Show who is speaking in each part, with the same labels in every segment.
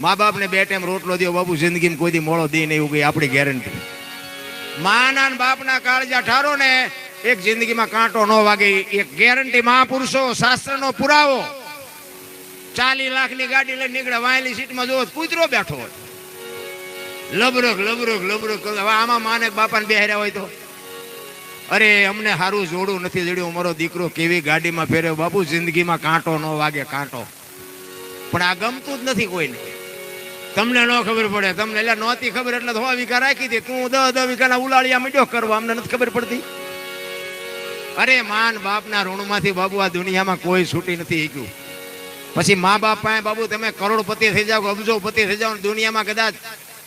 Speaker 1: મા બાપને બે ટાઈમ રોટલો દો બાપુ જિંદગીમાં કોઈ દી મોળો દે નહીં, એવું આપણી ગેરંટી માના ને બાપના કાળજા ઠારો ને, એક જિંદગીમાં કાંટો ન વાગે, એક ગેરંટી મહાપુરુષો, શાસ્ત્રનો પુરાવો. ચાલી લાખની ગાડી લઈને નીકળે સીટમાં જોવો જો કૂતરો બેઠો હોય. લબરક લબરક લબરક આમાં માને બાપાને બેહર્યા હોય તો? અરે, અમને સારું જોડું નથી જડ્યું. મારો દીકરો કેવી ગાડીમાં ફેર્યો? બાપુ, જિંદગીમાં કાંટો ન વાગે, કાંટો. પણ આ ગમતું જ નથી કોઈને. તમને ન ખબર પડે. તમને એટલે નહોતી ખબર એટલે તો વિકા રાખી દે. તું દસ દસ વીઘાના ઉલાળિયા મીડ્યો કરવા, અમને નથી ખબર પડતી. અરે, માન બાપના ઋણમાંથી બાબુ, આ દુનિયામાં કોઈ છૂટી નથી હીક્યું પછી મા બાપ પાસે, બાબુ, તમે કરોડપતિ થઈ જાઓ અબજોપતિ થઈ જાઓ દુનિયામાં કદાચ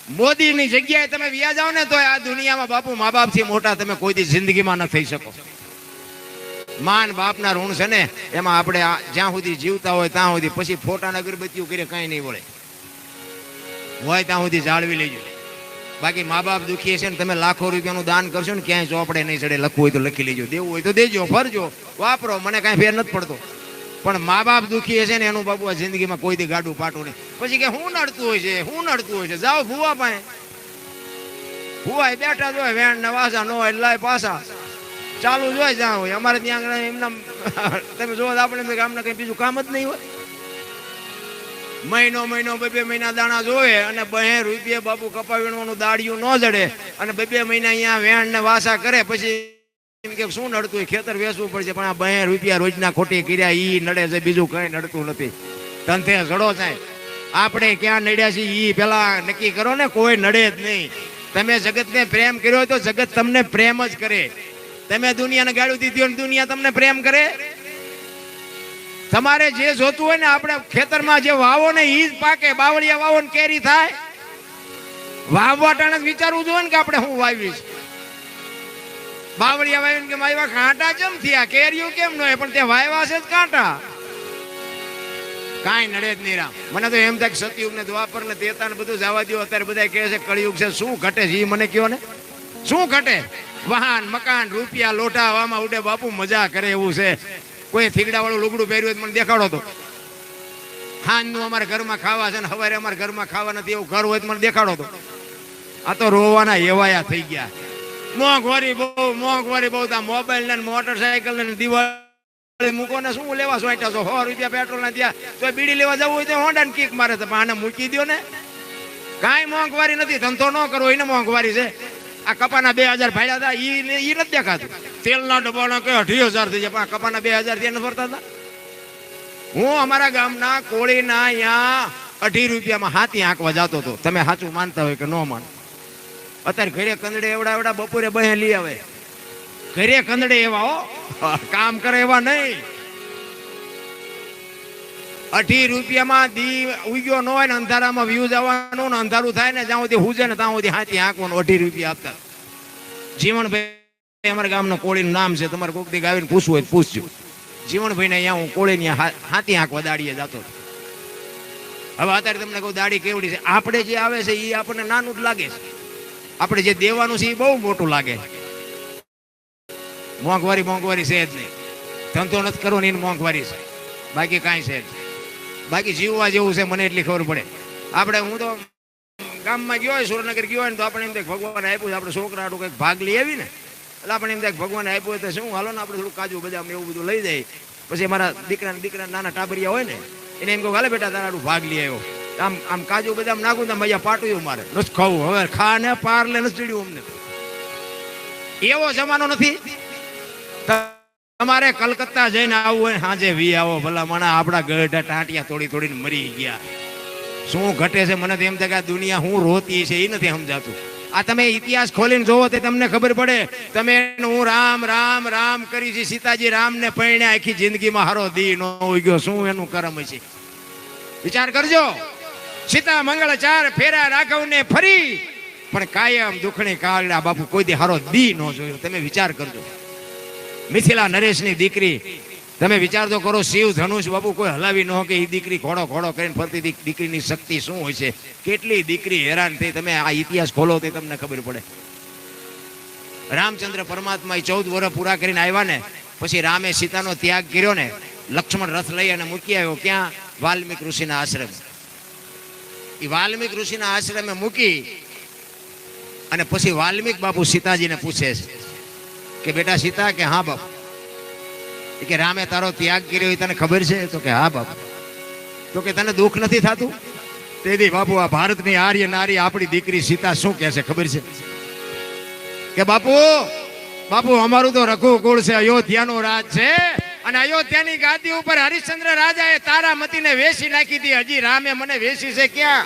Speaker 1: મોદીની જગ્યાએ તમે વ્યા જાઓ ને તો આ દુનિયામાં બાપુ મા બાપથી મોટા તમે કોઈ જિંદગીમાં ન થઈ શકો. માન બાપના ઋણ છે ને, એમાં આપણે જ્યાં સુધી જીવતા હોય ત્યાં સુધી. પછી ફોટાના અગરબત્તીઓ કરીએ કાંઈ નહીં વળે. હોય ત્યાં સુધી જાળવી લેજો. બાકી મા બાપ દુખી છે ને તમે લાખો રૂપિયાનું દાન કરશો ને ક્યાંય ચોપડે નહીં ચડે, લખવું હોય તો લખી લેજો, દેવું હોય તો દેજો, ફરજો. વાપરો, મને કાંઈ ફેર નથી પડતો. પણ મા બાપ દુખી હશે ને એનું આ જિંદગીમાં કોઈ દી ગાડું પાટું નહીં. પછી કે હું નડતું હોય છે, હું નડતું હોય છે, જાઓ ભૂવા પાસે. ભૂવા બેઠા જ હોય, વેણ ને વાસા નો હોય, લાય પાસા ચાલુ જ હોય જ્યાં હોય. અમારે ત્યાં આગળ એમના, તમે જોવો આપણે ગામના કઈ બીજું કામ જ નહીં હોય. મહિનો મહિનો, બે બે મહિના દાણા જોવે અને બે રૂપિયે બાપુ કપા વીણવાનું દાડિયું ન જડે. અને બે બે મહિના અહીંયા વેણ ને વાસા કરે, પછી એમ કે શું નડતું? ખેતર વેચવું પડશે, પણ આ બે રૂપિયા રોજના ખોટી કર્યા, ઈ નડે છે, બીજું કઈ નડતું નથી. તંથે જડો થાય. આપણે ક્યાં નડ્યા છીએ, ઈ પેલા નક્કી કરો ને, કોઈ નડે જ નહીં. તમે જગતને પ્રેમ કર્યો હોય તો જગત તમને પ્રેમ જ કરે. તમે દુનિયાને ગાળું દીધી હોય દુનિયા તમને પ્રેમ કરે? તમારે જે જોતું હોય ને આપણે ખેતરમાં જે વાવો ને ઈ જ પાકે, બાવળિયા વાવો ને કેરી થાય. વાવવા ટાણે વિચારવું જોઈએ ને કે આપણે શું વાવીશ બાવળિયા વાવી કે માયવા કાંટા કેમ થયા? કેરીઓ કેમ ન પણ તે વાયવા છે જ કાંટા કાંઈ નડે જ નહીં રામ. મને તો એમ થાય કે સતયુગ ને દ્વાપર ને તેતા ને બધું જવા દો અત્યારે બધા કહે છે, કળિયુગ છે. શું ઘટે છે ઈ મને કયો ને? શું ઘટે? વાહન, મકાન, રૂપિયા, લોટા હવામાં ઉડે. બાપુ મજા કરે એવું છે. કોઈ થીગડાવાળું લુગડું પહેર્યું મને દેખાડો તો. ખાંડનું અમારે ઘરમાં ખાવા છે ને સવારે અમારે ઘરમાં ખાવા નથી, એવું ઘર હોય તો મને દેખાડો તો. આ તો રોવાના એવાયા થઈ ગયા. મોંઘવારી બહુ મોંઘવારી બહુ. તા મોબાઈલ ને મોટરસાયકલ ને દિવાળી મૂકો ને શું લેવા સોંટ્યા છો? સો રૂપિયા પેટ્રોલ ના ત્યાં. તો બીડી લેવા જવું હોય તો હોન્ડા ને કિક મારે તો આને મૂકી દો ને. કાંઈ મોંઘવારી નથી, ધંધો ન કરવો એને મોંઘવારી છે. આ કપાના બે હજાર ભાડ્યા હતા ઈ નથી દેખાતું. તેલના ડબ્બાના કે અઢી હજાર થઈ જાય. પણ કપાના બે હજારથી ફરતા હતા. હું અમારા ગામના કોળીના અહીંયા અઢી રૂપિયામાં હાથી આંકવા જતો હતો. તમે સાચું માનતા હોય કે ન માન અત્યારે ઘરે કંદડે એવડા એવડા બપોરે બહે લઈ આવે. ઘરે કંદડે એવા હો. કામ કરે એવા નહીં. અઢી રૂપિયામાં દી ઉગ્યો ન હોય ને અંધારામાં વ્યૂઝ આવવાનું ને અંધારું થાય ને જ્યાં સુધી હુજે ને ત્યાં સુધી હાથી આંકવાનું અઢી રૂપિયા આપતા. જીવણભાઈ અમારા ગામના કોળીનું નામ છે. તમારે કોક દી આવીને પૂછવું હોય તો પૂછજો. જીવણભાઈ ને અહીંયા હું કોળીની હાથી આંકવા દાડીએ જતો હવે અત્યારે તમને કહું દાડી કેવડી છે. આપણે જે આવે છે એ આપણને નાનું જ લાગે છે. આપણે જે દેવાનું છે એ બહુ મોટું લાગે મોંઘવારી મોંઘવારી છે જ નહીં. ધંધો નથી કરવો ને એની મોંઘવારી છે. બાકી કાંઈ છે બાકી જીવવા જેવું છે, મને એટલી ખબર પડે. આપણે હું તો ગામમાં ગયો હોય સુરનગર ગયો હોય ને તો આપણે એમ થાય ભગવાન આપ્યું છે. આપણે છોકરા કંઈક ભાગ લઈ આવી ને. એટલે આપણે એમ થાય ભગવાન આપ્યું હોય તો શું? હાલો ને આપણે થોડું કાજુ, બદામ એવું બધું લઈ જાય. પછી મારા દીકરા દીકરા નાના ટાબરિયા હોય ને, એને એમ કહું હાલે બેટા, તારા ભાગ લઈ આવ્યો. આમ આમ કાજુ, બદામ નાખું તો મજા પાટું મારે. નથી ખાવું. હવે ખા ને પાર લે નથી ચડ્યું અમને. એવો જમાનો નથી. તમારે કલકત્તા જઈને આવવું હોય સાંજે વી આવો, ભલા મને આપણા ગઢા ટાંટિયા તોડી તોડીને મરી ગયા. શું ઘટે છે? મને તો એમ થાય કે દુનિયા હું રોતી છે એ નથી સમજાતું. આ તમે ઇતિહાસ ખોલીને જોવો તે તમને ખબર પડે. તમે હું રામ રામ રામ કરી છે સીતાજી રામને પરણ્યા આખી જિંદગીમાં હારો દી નો ઉગ્યો શું એનું કરમ છે? વિચાર કરજો. સીતા મંગળ ચાર ફેરા રાઘવને ફરી, પણ કાયમ દુખણી કાળડા બાપુ કોઈ દી હારો દી નો જોયો. તમે વિચાર કરજો. મિથિલા નરેશની દીકરી તમે વિચાર તો કરો, શિવ, ધનુષ બાબુ કોઈ હલાવી ન કે એ દીકરી ઘોડો ઘોડો કરીને ફરતી દીકરીની શક્તિ શું હોય છે? કેટલી દીકરી હેરાન થઈ? તમે આ ઇતિહાસ ખોલો તે તમને ખબર પડે. રામચંદ્ર પરમાત્મા એ ચૌદ વર્ષ પૂરા કરીને આવ્યા ને, પછી રામે સીતાનો ત્યાગ કર્યો ને, લક્ષ્મણ રથ લઈ અને મૂકી આવ્યો. ક્યાં? વાલ્મીક ઋષિના આશ્રમ. એ વાલ્મિક ઋષિના આશ્રમે મૂકી અને પછી વાલ્મીક બાપુ સીતાજીને પૂછે છે કે બેટા સીતા કે હા બાપુ? કે રામે તારો ત્યાગ કર્યો તને ખબર છે? તો કે, હા, બાપુ. તો કે, તને દુઃખ નથી થતું? તેથી બાપુ, આ ભારતની આર્ય નારી આપણી દીકરી સીતા શું કહે છે? ખબર છે? કે, બાપુ બાપુ, અમારું તો રઘુકુળ છે, અયોધ્યાનું રાજ છે અને અયોધ્યાની ગાદી ઉપર હરિશ્ચંદ્ર રાજાએ તારામતીને વેસી નાખી હતી હજી રામે મને વેસી છે ક્યાં?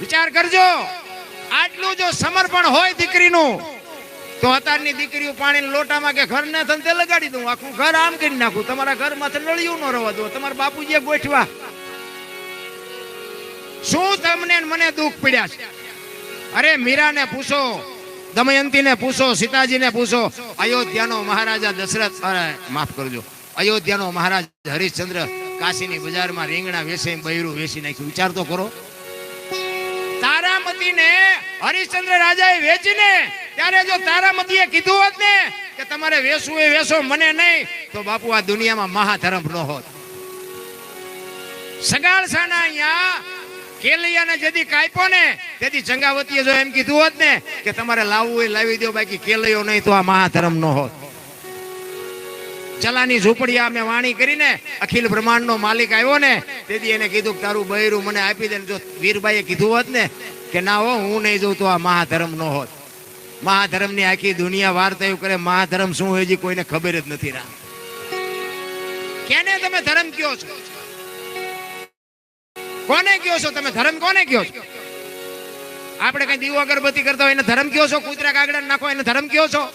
Speaker 1: વિચાર કરજો. આટલું જો સમર્પણ હોય દીકરીનું તો દીકરીઓ પાણીના લોટામાં કે ઘર ના ધંધે લગાડી દઉં. આખું ઘર આમ કરી નાખું. તમારા ઘરમાં નળિયું ન રવા દો. તમારા બાપુજીએ ગોઠવા. શું તમને મને દુઃખ પડ્યા છે? અરે મીરાને પૂછો, દમયંતીને પૂછો, સીતાજીને પૂછો. અયોધ્યાનો મહારાજા દશરથ માફ કરજો. અયોધ્યાનો મહારાજ હરિશ્ચંદ્ર કાશીની બજારમાં રીંગણા વેસી બૈરું વેસી નાખ્યું. વિચાર તો કરો. તારામતીને હરિશ્ચંદ્ર રાજાએ વેચીને ત્યારે જો તારામતીએ કીધું હોત ને કે તમારે વેસવું એ વેસો, મને નહીં, તો બાપુ આ દુનિયામાં મહાધર્મ ન હોત. સગાળસાના અહીંયા કેલૈયાને જેથી કાપ્યો ને તેથી જંગાવતીએ જો એમ કીધું હોત ને કે તમારે લાવવું એ લાવી દો, બાકી કેલૈયો નહીં, તો આ મહાધર્મ ન હોત. ચલાની ઝૂંપડી મેં વાણી કરીને અખિલ બ્રહ્માંડનો માલિક આવ્યો ને તેથી એને કીધું કે તારું બૈરું મને આપી દે જો વીરબાઈએ કીધું હોત ને કે ના હો, હું નહીં જોઉં તો આ મહાધર્મ ન હોત. મહાધર્મની આખી દુનિયા વાર્તા એવું કરે, મહાધર્મ શું હોય છે કોઈને ખબર જ નથી રામ. કેને તમે ધર્મ કયો છો? કોને કયો છો તમે ધર્મ? કોને કયો છો? આપણે કઈ દીવો અગરબત્તી કરતા હોય એને ધર્મ કયો છો? કૂતરા કાગડા નાખો એને ધર્મ કયો છો?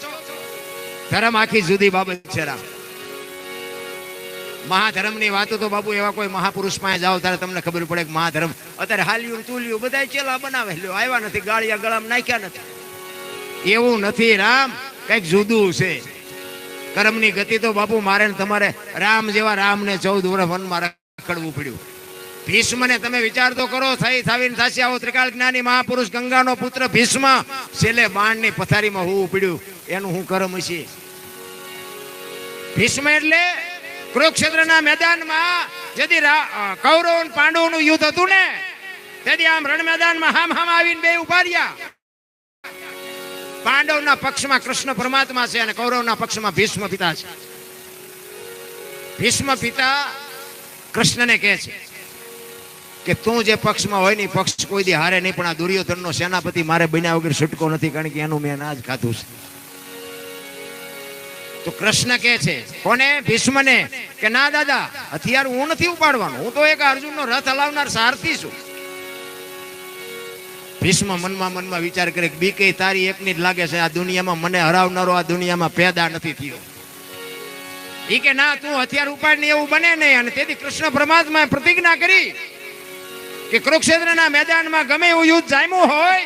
Speaker 1: ધર્મ આખી જુદી બાબત છે રામ. મહાધર્મની વાતો તો બાબુ એવા કોઈ મહાપુરુષ પાસે જાઓ ત્યારે તમને ખબર પડે કે મહાધર્મ અત્યારે હાલ્યું તુલ્યું બધા ચેલા બનાવે આવ્યા નથી, ગાળિયા ગળામાં નાખ્યા નથી. એવું નથી, રામ. કંઈક જુદું છે. કર્મની ગતિ તો બાપુ મારે તમારે રામ જેવા રામને ચૌદ વર્ષ વનમાં રખડવું પડ્યું. ભીષ્મને તમે વિચાર તો કરો થઈ થાવીને થાશે આવો ત્રિકાળ જ્ઞાની મહાપુરુષ ગંગાનો પુત્ર ભીષ્મ, છેલ્લે બાણની પથારીમાં હોવું પડ્યું. એનું હું કર્મ છે. ભીષ્મ એટલે કુરુક્ષેત્રના મેદાનમાં, જેથી કૌરવ પાંડવોનું યુદ્ધ હતું ને, તેથી આમ રણ મેદાનમાં હામ હામ આવીને બે ઊભા રહ્યા. પાંડવના પક્ષમાં કૃષ્ણ પરમાત્મા છે અને કૌરવના પક્ષમાં ભીષ્મ પિતા છે. ભીષ્મ પિતા કૃષ્ણને કહે છે કે તું જે પક્ષમાં હોય ને પક્ષ કોઈ દી હારે નહીં, પણ આ દુર્યોધનનો સેનાપતિ મારે બન્યા વગર છૂટકો નથી, કારણ કે એનું મેં અનાજ ખાધું છે. તો કૃષ્ણ કહે છે, કોને? ભીષ્મને? કે, ના, દાદા, હથિયાર હું નથી ઉપાડવાનું. હું તો એક અર્જુનનો રથ હલાવનાર સારથી છું. ભીષ્મ મનમાં મનમાં વિચાર કરે કે બીકે તારી એકની જ લાગે છે, આ દુનિયામાં મને હરાવનારો, આ દુનિયામાં પેદા નથી થયો. ઈ કે ના, તું હથિયાર ઉપાડ એવું બને નહીં. અને તેથી કૃષ્ણ પરમાત્માએ પ્રતિજ્ઞા કરી કે કુરુક્ષેત્રના મેદાનમાં ગમે એવું યુદ્ધ જામ્યું હોય,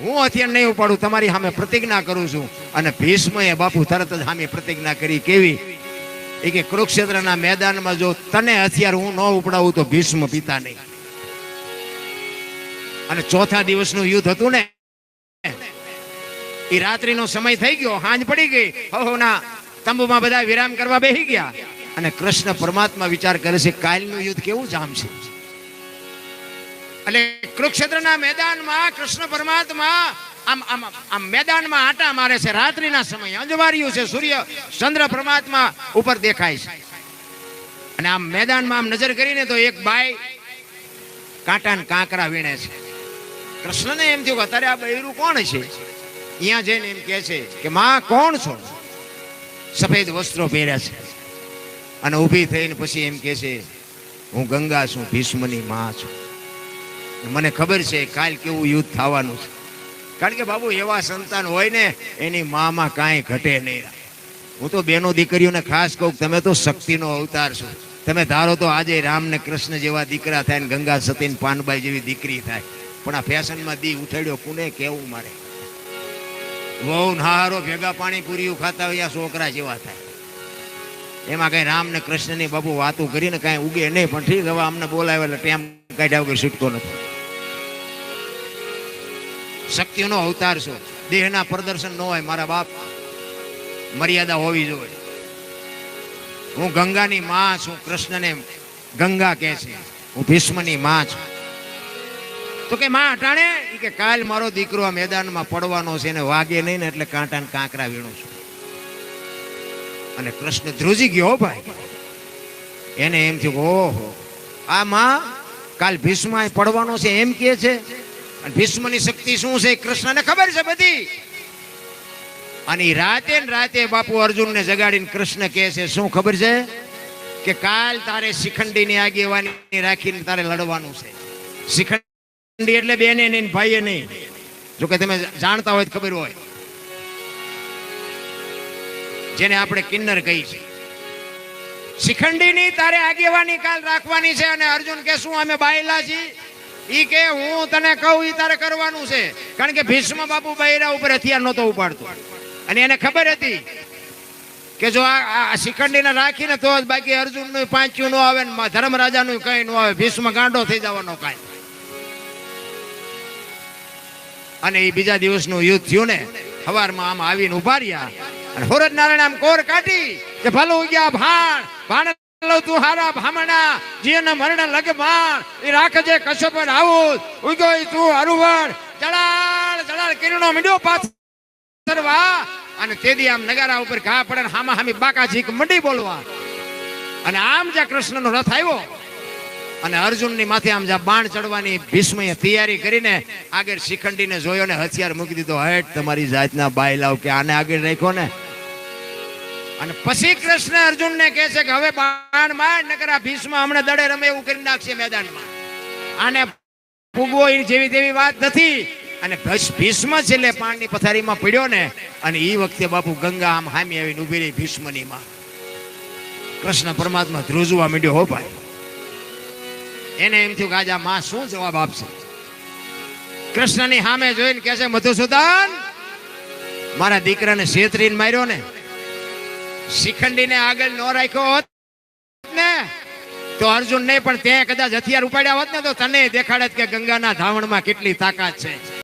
Speaker 1: હું હથિયાર નહીં ઉપાડું, તમારી સામે પ્રતિજ્ઞા કરું છું. અને ભીષ્મએ બાપુ તરત જ સામે પ્રતિજ્ઞા કરી કેવી? એ કે કુરુક્ષેત્રના મેદાનમાં જો તને હથિયાર હું ન ઉપડાવું તો ભીષ્મ પિતા નહીં. અને ચોથા દિવસનું યુદ્ધ હતું ને? એ રાત્રિનો સમય થઈ ગયો, હાંજ પડી ગઈ. હવના તંબુમાં બધા વિરામ કરવા બેસી ગયા. અને કૃષ્ણ પરમાત્મા વિચાર કરે છે, કાલનું યુદ્ધ કેવું જામશે? એટલે કુરુક્ષેત્રના મેદાનમાં કૃષ્ણ પરમાત્મા, આમ આમ આમ મેદાનમાં આટા મારે છે, રાત્રિના સમયે અંજવાર્યું છે, સૂર્ય, ચંદ્ર પરમાત્મા ઉપર દેખાય છે. અને આમ મેદાનમાં આમ નજર કરીને તો એક બાઈ કાંટા ને કાંકરા વીણે છે. કૃષ્ણને એમ થયું કે અત્યારે આ બૈરું કોણ છે? અહીંયા જઈને એમ કહે છે કે, માં, કોણ છો? સફેદ વસ્ત્રો પહેર્યા છે. અને ઊભી થઈને પછી એમ કહે છે, હું ગંગા છું, ભીષ્મની માં છું. મને ખબર છે કાલ કેવું યુદ્ધ થવાનું છે. કારણ કે બાબુ, એવા સંતાન હોય ને, એની મામાં કાંઈ ઘટે નહીં હું તો બેનો દીકરીઓને ખાસ કહું તમે તો શક્તિનો અવતાર છો. તમે ધારો તો આજે રામ ને કૃષ્ણ જેવા દીકરા થાય ને ગંગા સતી પાનબાઈ જેવી દીકરી થાય. પણ આ ફેશનમાં દી ઉઠાડ્યો કુને કેવું મારે? વહુ નહારો ભેગા પાણી પૂરીયું ખાતા હોય છોકરા જેવા થાય. એમાં કઈ રામ ને કૃષ્ણની બાબુ વાતું કરીને કઈ ઉગે નહીં, પણ ઠીક, હવે અમને બોલાવે ટેમ કાઢ્યા વગર છૂટતો નથી. શક્તિનો અવતાર છો. દેહના પ્રદર્શન ન હોય, મારા બાપ મર્યાદા હોવી જોઈએ. હું ગંગાની માં છું, કૃષ્ણને ગંગા કહે છે. હું ભીષ્મની માં છું. તો કે માં અટાણે? કે કાલ મારો દીકરો આ મેદાનમાં પડવાનો છે ને વાગે નહીં ને એટલે કાંટા ને કાંકરા વીણું છું. અને કૃષ્ણ ધ્રુજી ગયો ભાઈ. એને એમ થયું ઓહો. આ માં કાલ ભીષ્મ પડવાનો છે એમ કે છે. અને ભીષ્મની શક્તિ શું છે કૃષ્ણને ખબર છે બધી. અને રાતે રાતે બાપુ અર્જુનને જગાડીને કૃષ્ણ કહે છે, શું ખબર છે? કે કાલ તારે શિખંડીની આગેવાની રાખીને તારે લડવાનું છે. શિખંડી એટલે બેને નહીં ભાઈ નહીં. જો કે તમે જાણતા હોય ખબર હોય. જેને આપણે કિન્નર કહી છે. શિખંડીની તારે આગેવાની કાલ રાખવાની છે અને અર્જુન કે શું અમે બાયલા છીએ? ઈ કે હું તને કહું ઈ તારે કરવાનું છે. કારણ કે ભીષ્મ બાપુ બૈરા ઉપર હથિયાર નહોતો ઉપાડતો. અને એને ખબર હતી કે જો આ શિખંડીને રાખીને તો બાકી અર્જુનનું પાંચ્યું ન આવે ને ધર્મરાજાનું કઈ ન આવે. ભીષ્મ ગાંડો થઈ જવાનો કાંઈ. અને એ બીજા દિવસનું યુદ્ધ થયું ને સવારમાં આમ આવીને ઊભા રહ્યા. અને હોરજ નારાયણ આમ કોર કાઢી કે ભલું ગયા ભાણ ભાણ તું હારા ભામણા જીન મરણ લગ માણ એ રાખજે કશ્યપ આવું ઉગ્યો તું હરુવણ ચડાળ ચડાળ કિરણો મીડ્યો પાથરવા. અને તેદી આમ નગારા ઉપર ઘા પડે હામા હામી બાકા ઝીક મંડી બોલવા. અને આમ જ્યાં કૃષ્ણનો રથ આવ્યો અને અર્જુનની માથે આમ જ્યાં બાણ ચડવાની ભીષ્મએ તૈયારી કરીને આગળ શિખંડીને જોયો ને હથિયાર મૂકી દીધો. હેઠ તમારી જાતના બાય લાવ કે આને આગળ રાખો ને? અને પછી કૃષ્ણ અર્જુનને કહે છે કે હવે બાણ માર, નકર ભીષ્મ હમણાં દડે રમે એવું કરી નાખશે મેદાનમાં. આને ફૂગવો જેવી તેવી વાત નથી. અને ભીષ- ભીષ્મ છેલ્લે પાણની પથારીમાં પડ્યો ને, અને એ વખતે બાપુ ગંગા આમ હામી આવીને ઊભી રહી ભીષ્મની માં કૃષ્ણ પરમાત્મા ધ્રુજવા માંડ્યો, હો ભાઈ. એને એમ થયું કે આજે માં શું જવાબ આપશે? કૃષ્ણની સામે જોઈને કહે છે, મધુસૂદન, મારા દીકરાને શેતરીને માર્યો ને. શિખંડીને આગળ ન રાખ્યો હોત ને, તો અર્જુન નહીં પણ તે કદાચ હથિયાર ઉપાડ્યા હોત ને, તો તને દેખાડત કે ગંગાના ધાવણમાં કેટલી તાકાત છે.